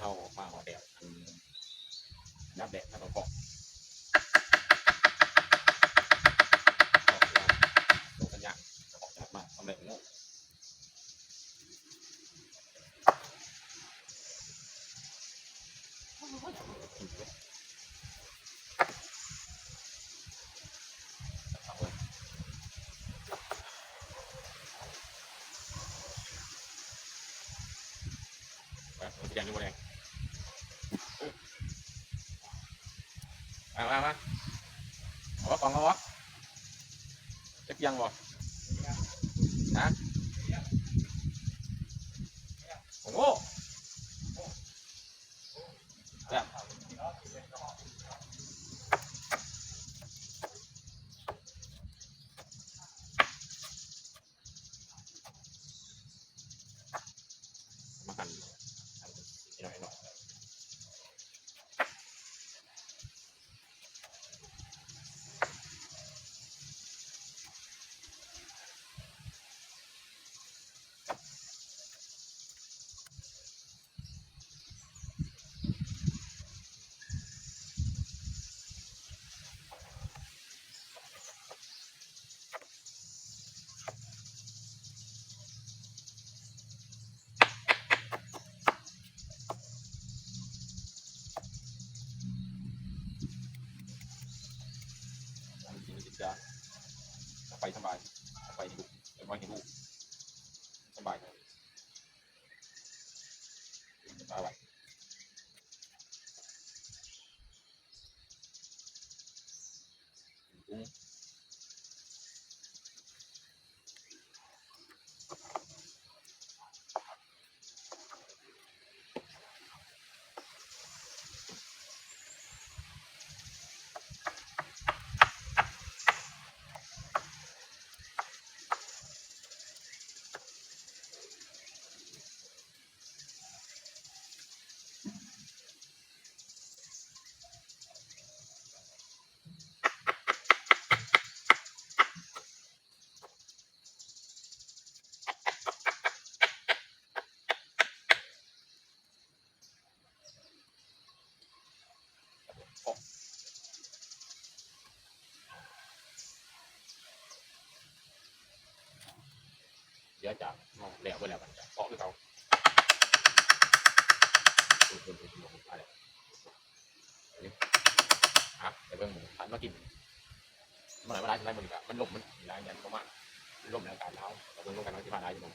เข้ามาหัวแดดอันนับแดดถ้าเราเกาะเกาะเราลงกันยากเกาะยากมาทำอะไรโง่เอาไว้ไปเอางนี่บ่แดงโมามามาเอาวะกล่องเอาวะจะเพียงบ่ฮะโอ้โหแบบมาหั่นหั่นนิดหน่อยหน่อย ทำกิน จะไปสบายไปดูไปว่าเห็นลูกสบายเลยสบายไว้อืมเดี๋ยวจะเอาแล้วไปแล้วกันเพาะคือเขาดูดูดูดูดูอะไรนี่อะเดี๋ยวเบิ่งหันมากินเมื่อไหร่เวลาจะได้มันก็มันหลบมันหลายอย่างประมาณมันหลบในอากาศเท้าเราเบิ่งลงกันว่าที่บ้านได้อยู่บ่